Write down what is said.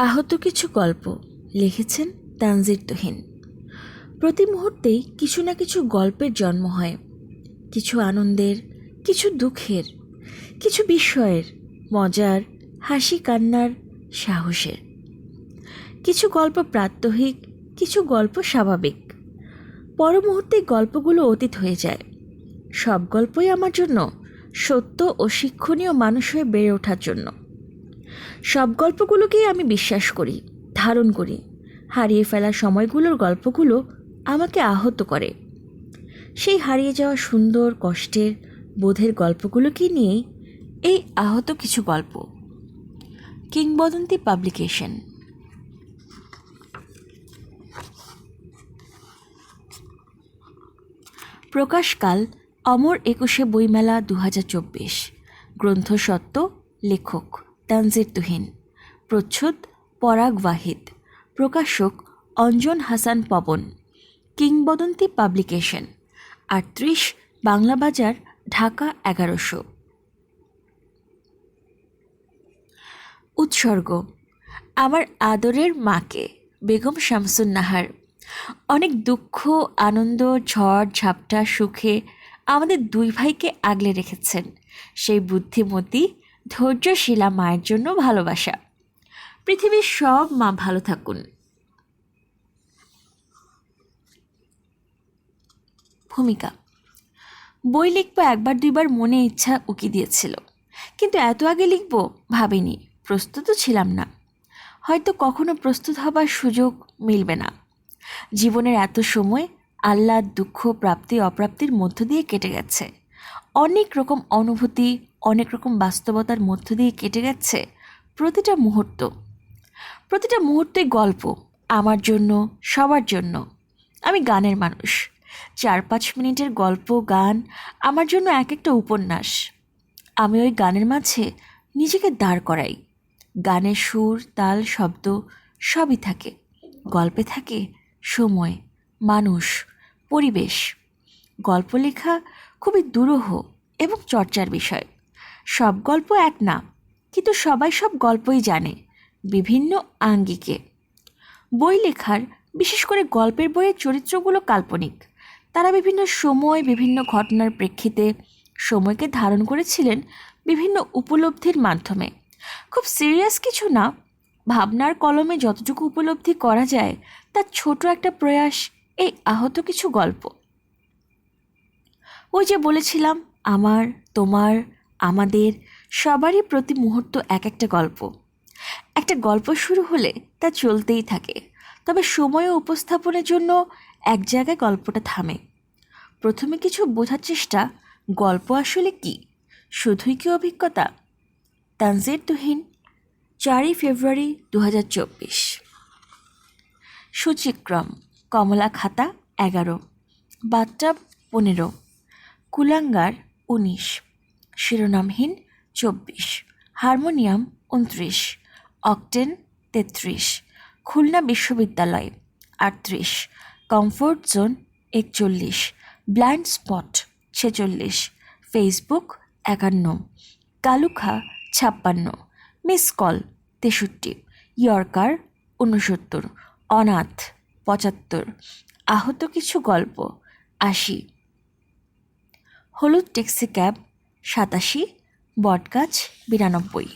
আহত কিছু গল্প লিখেছেন তানজির তুহিন। প্রতি মুহূর্তেই কিছু না কিছু গল্পের জন্ম হয়। কিছু আনন্দের, কিছু দুঃখের, কিছু বিস্ময়ের, মজার, হাসি কান্নার সাহসের। কিছু গল্প প্রাত্যহিক, কিছু গল্প স্বাভাবিক। পর মুহূর্তে গল্পগুলো অতীত হয়ে যায়। সব গল্পই আমার জন্য সত্য ও শিক্ষণীয় মানুষ হয়ে বেড়ে ওঠার জন্য। সব গল্পগুলোকেই আমি বিশ্বাস করি, ধারণ করি। হারিয়ে ফেলা সময়গুলোর গল্পগুলো আমাকে আহত করে। সেই হারিয়ে যাওয়া সুন্দর, কষ্টের, বোধের গল্পগুলোকে নিয়েই এই আহত কিছু গল্প। কিংবদন্তি পাবলিকেশন। প্রকাশকাল, অমর একুশে বইমেলা দু হাজার চব্বিশ। গ্রন্থ সত্য লেখক। তানজির তুহিন। প্রচ্ছদ পরাগ ওয়াহিদ। প্রকাশক অঞ্জন হাসান পবন। কিংবদন্তি পাবলিকেশন। আটত্রিশ বাংলা বাজার, ঢাকা এগারোশো। উৎসর্গ। আমার আদরের মাকে, বেগম শামসুন নাহার অনেক দুঃখ, আনন্দ, ঝড়, ঝাপটা, সুখে আমাদের দুই ভাইকে আগলে রেখেছেন। সেই বুদ্ধিমতী ধৈর্যশীলা মায়ের জন্য ভালোবাসা। পৃথিবীর সব মা ভালো থাকুন। ভূমিকা। বই লিখব একবার দুইবার মনে ইচ্ছা উকি দিয়েছিল। কিন্তু এত আগে লিখব ভাবিনি, প্রস্তুত ছিলাম না। হয়তো কখনো প্রস্তুত হবার সুযোগ মিলবে না। জীবনের এত সময় আল্লাহ দুঃখ, প্রাপ্তি, অপ্রাপ্তির মধ্য দিয়ে কেটে গেছে। অনেক রকম অনুভূতি অনেক রকম বাস্তবতার মধ্য দিয়ে কেটে গেছে প্রতিটা মুহূর্ত। প্রতিটা মুহূর্তে গল্প, আমার জন্য, সবার জন্য। আমি গানের মানুষ। চার পাঁচ মিনিটের গল্প, গান, আমার জন্য এক একটা উপন্যাস। আমি ওই গানের মাঝে নিজেকে দাঁড় করাই। গানের সুর, তাল, শব্দ সবই থাকে। গল্পে থাকে সময়, মানুষ, পরিবেশ। গল্প লেখা খুবই দুরূহ এবং চর্চার বিষয়। সব গল্প এক না, কিন্তু সবাই সব গল্পই জানে, বিভিন্ন আঙ্গিকে। বই লেখার, বিশেষ করে গল্পের বইয়ের চরিত্রগুলো কাল্পনিক। তারা বিভিন্ন সময় বিভিন্ন ঘটনার প্রেক্ষিতে সময়কে ধারণ করেছিলেন বিভিন্ন উপলব্ধির মাধ্যমে। খুব সিরিয়াস কিছু না, ভাবনার কলমে যতটুকু উপলব্ধি করা যায়, তার ছোট একটা প্রয়াস, এই আহত কিছু গল্প। ওই যে বলেছিলাম, আমার, তোমার আমাদের সবারই প্রতি মুহূর্ত এক একটা গল্প। একটা গল্প শুরু হলে তা চলতেই থাকে, তবে সময় উপস্থাপনের জন্য এক জায়গায় গল্পটা থামে। প্রথমে কিছু বোঝার চেষ্টা, গল্প আসলে কি? শুধুই কি অভিজ্ঞতা? তানজির তুহিন চারই ফেব্রুয়ারি দু হাজার চব্বিশ। সূচিক্রম, কমলা খাতা এগারো, বাথটাব পনেরো, কুলাঙ্গার উনিশ। শিরোনামহীন চব্বিশ, হারমোনিয়াম উনত্রিশ অকটেন তেত্রিশ, খুলনা বিশ্ববিদ্যালয় আটত্রিশ, কমফোর্ট জোন একচল্লিশ, ব্লাইন্ড স্পট ছেচল্লিশ, ফেসবুক একান্ন, কালুখা ছাপ্পান্ন, মিস কল তেষট্টি, ইয়র্কার ঊনসত্তর, অনাথ পঁচাত্তর, আহত কিছু গল্প আশি। হলুদ ট্যাক্সি ক্যাব সাতাশি বটগাছ বিরানব্বই।